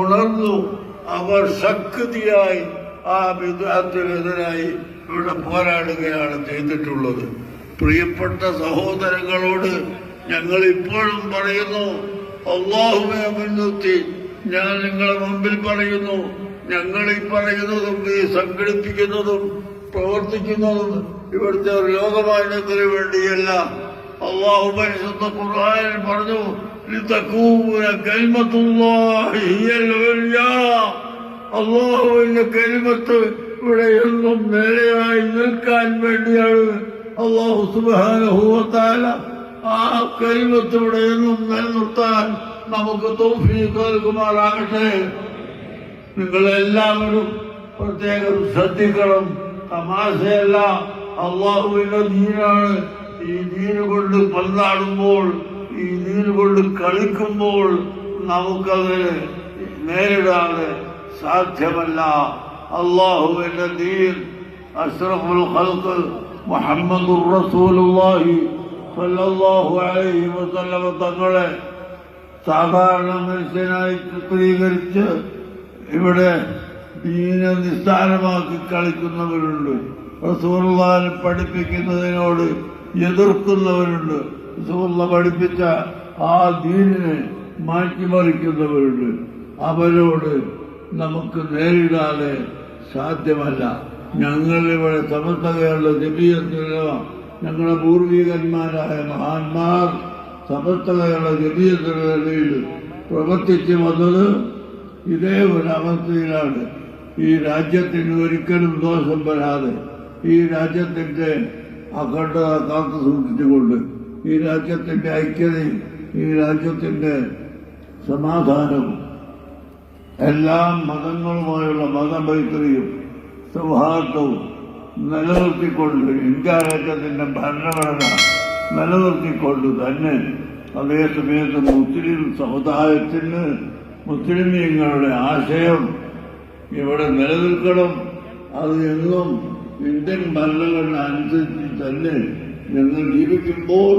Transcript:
ഉണർന്നു അവർ ശക്തിയായി ആ വിദ്യാർത്ഥിനെതിരായി ഇവിടെ പോരാടുകയാണ് ചെയ്തിട്ടുള്ളത്. പ്രിയപ്പെട്ട സഹോദരങ്ങളോട് ഞങ്ങൾ ഇപ്പോഴും പറയുന്നു അള്ളാഹുവെ മുൻനിർത്തി ഞാൻ നിങ്ങളെ മുമ്പിൽ പറയുന്നു ഞങ്ങൾ ഈ പറയുന്നതും ഈ സംഘടിപ്പിക്കുന്നതും പ്രവർത്തിക്കുന്നതും ഇവിടുത്തെ ഒരു ലോകമാന്യത്തിന് വേണ്ടിയല്ല. അള്ളാഹു പരിശുദ്ധ ഖുർആനിൽ പറഞ്ഞു لتكون كلمة الله هي العليا അള്ളാഹുവിന്റെ കലിമത്ത് ഇവിടെ എന്നും നിലയായി നിൽക്കാൻ വേണ്ടിയാണ് അള്ളാഹു സുബാനുഭവത്താല ആ കലിമത്ത് ഇവിടെ എന്നും നിലനിർത്താൻ നമുക്ക് തോഫീക്ക് നൽകുമാറാകട്ടെ നിങ്ങളെല്ലാവരും പ്രത്യേകം ശ്രദ്ധിക്കണം തമാശയല്ല അള്ളാഹുവിന്റെ ദീനാണ് ഈ ദീന് കൊണ്ട് പന്താടുമ്പോൾ ദീന് കൊണ്ട് കളിക്കുമ്പോൾ നമുക്കത് നേരിടാതെ സാധ്യമല്ല. അള്ളാഹുവിന്റെ ദീൻ അഷ്റഫുൽ ഖൽക്ക് മുഹമ്മദ് റസൂലുള്ളാഹി സല്ലല്ലാഹു അലൈഹി വസല്ലമ തങ്ങളെ സാധാരണ മനുഷ്യനായി ചിത്രീകരിച്ച് ഇവിടെ ദീനെ നിസ്സാരമാക്കി കളിക്കുന്നവരുണ്ട്. റസൂലുള്ളാഹി പഠിപ്പിക്കുന്നതിനോട് എതിർക്കുന്നവരുണ്ട്. റസൂർല പഠിപ്പിച്ച ആ ദീനിനെ മാറ്റിമറിക്കുന്നവരുണ്ട്. അവരോട് നമുക്ക് നേരിടാതെ സാധ്യമല്ല. ഞങ്ങൾ ഇവിടെ സമസ്ത കേരള ജബീയത്തിലോ ഞങ്ങളുടെ പൂർവികന്മാരായ മഹാന്മാർ സമസ്ത കേരള ജബീയത്തിനിടയിൽ പ്രവർത്തിച്ചു വന്നത് ഇതേ ഒരു അവസ്ഥയിലാണ് ഈ രാജ്യത്തിന് ഒരിക്കലും ദോഷം വരാതെ ഈ രാജ്യത്തിന്റെ അഖണ്ഡത കാത്തു സൂക്ഷിച്ചുകൊണ്ട് ഈ രാജ്യത്തിന്റെ ഐക്യതയും ഈ രാജ്യത്തിന്റെ സമാധാനവും എല്ലാ മതങ്ങളുമായുള്ള മതമൈത്രിയും സൗഹാർദ്ദവും നിലനിർത്തിക്കൊണ്ട് ഇന്ത്യ രാജ്യത്തിന്റെ ഭരണഘടന നിലനിർത്തിക്കൊണ്ട് തന്നെ അതേസമയത്ത് മുസ്ലിം സമുദായത്തിന് മുസ്ലിമീങ്ങളുടെ ആശയം ഇവിടെ നിലനിൽക്കണം. അത് എന്നും ഇന്ത്യൻ ഭരണഘടന അനുസരിച്ച് തന്നെ ഞങ്ങൾ ജീവിക്കുമ്പോൾ